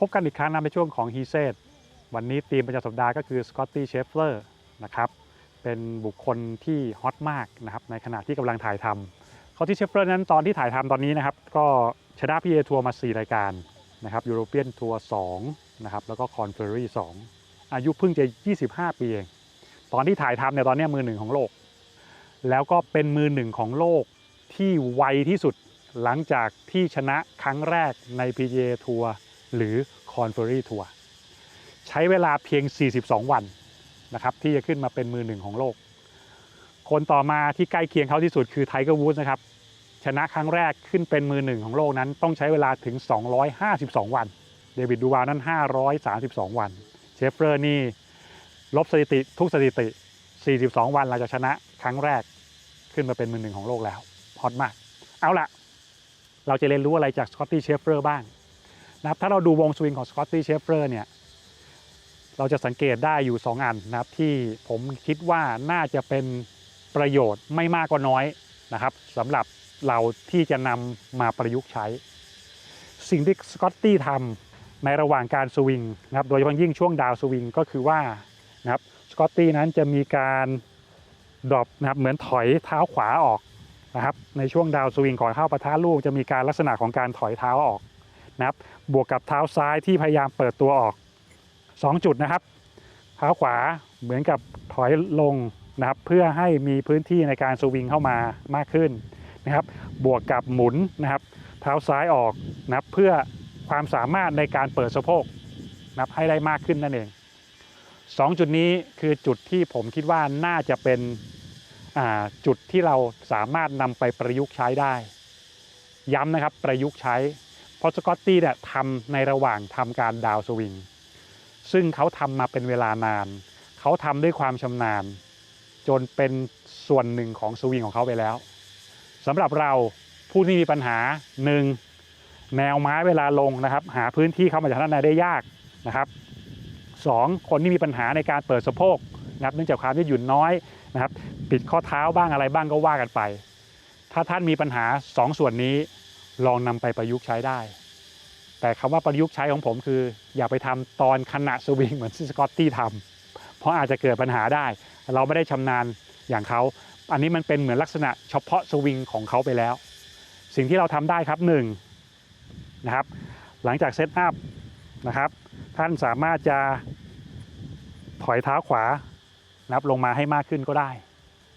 พบกันอีกครั้งนะในช่วงของ h e s e t วันนี้ธีมประจำสัปดาห์ก็คือ Scotty Scheffler นะครับเป็นบุคคลที่ฮอตมากนะครับในขณะที่กำลังถ่ายทำเขาที่เชฟเฟอร์นั้นตอนที่ถ่ายทำตอนนี้นะครับก็ชนะ PA ทัวร์มา 4 รายการนะครับยูโรเปียนทัวร์2นะครับแล้วก็คอนเฟอรี่2อายุเพิ่งจะ 25 ปีเองตอนที่ถ่ายทำเนี่ยตอนนี้มือหนึ่งของโลก แล้วก็เป็นมือหนึ่งของโลกที่ไวที่สุดหลังจากที่ชนะครั้งแรกใน PGA ทัวร์ หรือ c o n f e r r y ทัวร์ใช้เวลาเพียง 42 วันนะครับที่จะขึ้นมาเป็นมือหนึ่งของโลก คนต่อมาที่ใกล้เคียงเขาที่สุดคือไทเกอร์วูดนะครับชนะครั้งแรกขึ้นเป็นมือหนึ่งของโลกนั้นต้องใช้เวลาถึง 252 วัน เดวิดดูวาลนั้น 532 วัน เชฟเฟอร์นี่ลบสถิติทุกสถิติ 42 วันเราจะชนะครั้งแรกขึ้นมาเป็นมือหนึ่งของโลกแล้วฮอตมาก เอาละเราจะเรียนรู้อะไรจากสกอตตี้เชฟเฟอร์บ้าง นะครับถ้าเราดูวงสวิงของสกอตตี้เชฟเฟอร์เนี่ยเราจะสังเกตได้อยู่ 2 อันนะครับที่ผมคิดว่าน่าจะเป็นประโยชน์ไม่มากก็น้อยนะครับสำหรับเราที่จะนำมาประยุกต์ใช้ สิ่งที่สกอตตี้ทำในระหว่างการสวิงนะครับโดยเฉพาะยิ่งช่วงดาวสวิงก็คือว่านะครับสกอตตี้นั้นจะมีการดรอปนะครับเหมือนถอยเท้าขวาออกนะครับในช่วงดาวสวิงก่อนเข้าปะทะลูกจะมีการลักษณะของการถอยเท้าออก นะครับ บวกกับเท้าซ้ายที่พยายามเปิดตัวออก 2 จุดนะครับ เท้าขวาเหมือนกับถอยลงนะครับ เพื่อให้มีพื้นที่ในการสวิงเข้ามามากขึ้นนะครับ บวกกับหมุนนะครับ เท้าซ้ายออกนะครับเพื่อความสามารถในการเปิดสะโพกนะครับให้ได้มากขึ้นนั่นเอง2จุดนี้คือจุดที่ผมคิดว่าน่าจะเป็นจุดที่เราสามารถนำไปประยุกต์ใช้ได้ ย้ำนะครับประยุกต์ใช้ เพราะสกอตตี้เนี่ยทำในระหว่างทำการดาวสวิงซึ่งเขาทำมาเป็นเวลานาน เขาทำด้วยความชำนาญ จนเป็นส่วนหนึ่งของสวิงของเขาไปแล้วสำหรับเราผู้ที่มีปัญหาหนึ่งแนวไม้เวลาลงนะครับ หาพื้นที่เข้ามาจากด้านในได้ยากนะครับสองคนที่มีปัญหาในการเปิดสะโพกนะครับเนื่องจากความยืดหยุ่นน้อยนะครับปิดข้อเท้าบ้างอะไรบ้างก็ว่ากันไป ถ้าท่านมีปัญหาสองส่วนนี้ ลองนำไปประยุกต์ใช้ได้ แต่คำว่าประยุกต์ใช้ของผมคือ อย่าไปทำตอนขณะสวิงเหมือนที่สกอตตี้ทำเพราะอาจจะเกิดปัญหาได้ เราไม่ได้ชำนาญอย่างเขา อันนี้มันเป็นเหมือนลักษณะเฉพาะสวิงของเขาไปแล้ว สิ่งที่เราทำได้ครับหนึ่งนะครับ หลังจากเซตอัพนะครับ ท่านสามารถจะถอยเท้าขวานับลงมาให้มากขึ้นก็ได้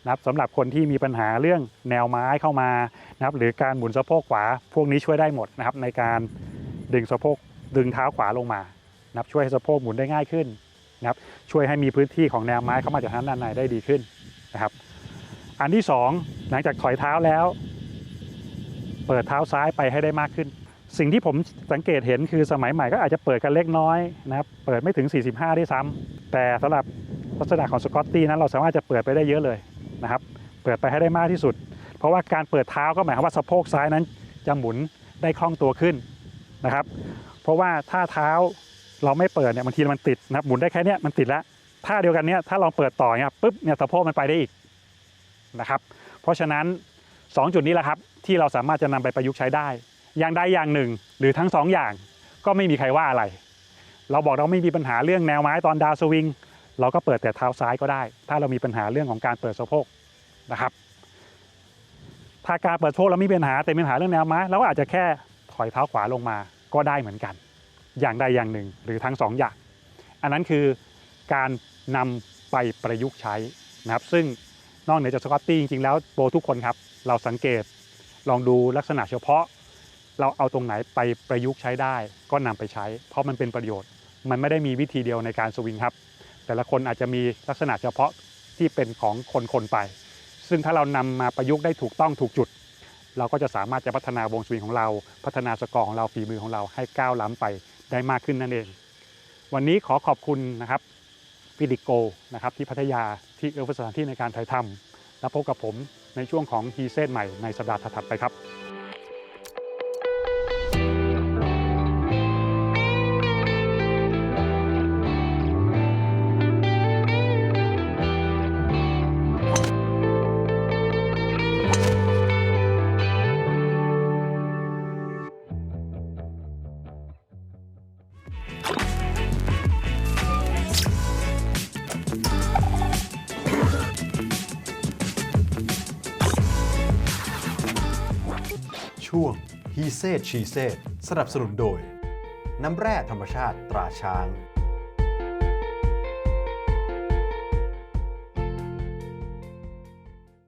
นะครับสำหรับคนที่มีปัญหาเรื่องแนวไม้เข้ามานะครับหรือการหมุนสะโพกขวา พวกนี้ช่วยได้หมดนะครับในการดึงสะโพกดึงเท้าขวาลงมานะครับช่วยให้สะโพกหมุนได้ง่ายขึ้นนะครับช่วยให้มีพื้นที่ของแนวไม้เข้ามาจากทางด้านในได้ดีขึ้นนะครับ อันที่ 2 หลังจากถอยเท้าแล้ว เปิดเท้าซ้ายไปให้ได้มากขึ้น สิ่งที่ผมสังเกตเห็นคือสมัยใหม่ก็อาจจะเปิดกันเล็กน้อยนะครับเปิดไม่ถึง 45 ด้วยซ้ำแต่สำหรับลักษณะของสกอตตี้นั้นเราสามารถจะเปิดไปได้เยอะเลย นะครับ เปิดไปให้ได้มากที่สุด เพราะว่าการเปิดเท้าก็หมายความว่าสะโพกซ้ายนั้น จะหมุนได้คล่องตัวขึ้นนะครับ เพราะว่าถ้าเท้าเราไม่เปิดเนี่ยบางทีมันติดนะครับหมุนได้แค่นี้มันติดแล้วถ้าเดียวกันเนี้ยถ้าลองเปิดต่อเนี่ยปุ๊บเนี่ยสะโพกมันไปได้อีกนะครับ เพราะฉะนั้น 2 จุดนี้แหละครับที่เราสามารถจะนำไปประยุกต์ใช้ได้ อย่างใดอย่างหนึ่ง หรือทั้ง2อย่างก็ไม่มีใครว่าอะไร เราบอกเราไม่มีปัญหาเรื่องแนวไม้ตอนดาวสวิง เราก็เปิดแต่เท้าซ้ายก็ได้ ถ้าเรามีปัญหาเรื่องของการเปิดสะโพกนะครับ ถ้าการเปิดสะโพกเราไม่มีปัญหาแต่มีปัญหาเรื่องแนวไม้เราก็อาจจะแค่ถอยเท้าขวาลงมาก็ได้เหมือนกัน อย่างใดอย่างหนึ่งหรือทั้งสองอย่าง อันนั้นคือการนำไปประยุกต์ใช้นะครับ ซึ่งนอกเหนือจากสกอตตี้จริงๆแล้วโปรทุกคนครับ เราสังเกตลองดูลักษณะเฉพาะ เราเอาตรงไหนไปประยุกต์ใช้ได้ ก็นำไปใช้ เพราะมันเป็นประโยชน์ มันไม่ได้มีวิธีเดียวในการสวิงครับ แต่ละคนอาจจะมีลักษณะเฉพาะที่เป็นของคนๆไป ซึ่งถ้าเรานำมาประยุกต์ได้ถูกต้องถูกจุด เราก็จะสามารถจะพัฒนาวงสวิงของเรา พัฒนาสกอร์ของเราฝีมือของเราให้ก้าวล้ำไปได้มากขึ้นนั่นเอง วันนี้ขอขอบคุณนะครับฟิลิโกนะครับที่พัทยาที่เอื้อเฟื้อสถานที่ในการถ่ายทำแล้วพบกับผมในช่วงของฮีเซตใหม่ในสัปดาห์ถัดไปครับ ช่วง He Said She Said สนับสนุนโดย น้ำแร่ธรรมชาติตราช้าง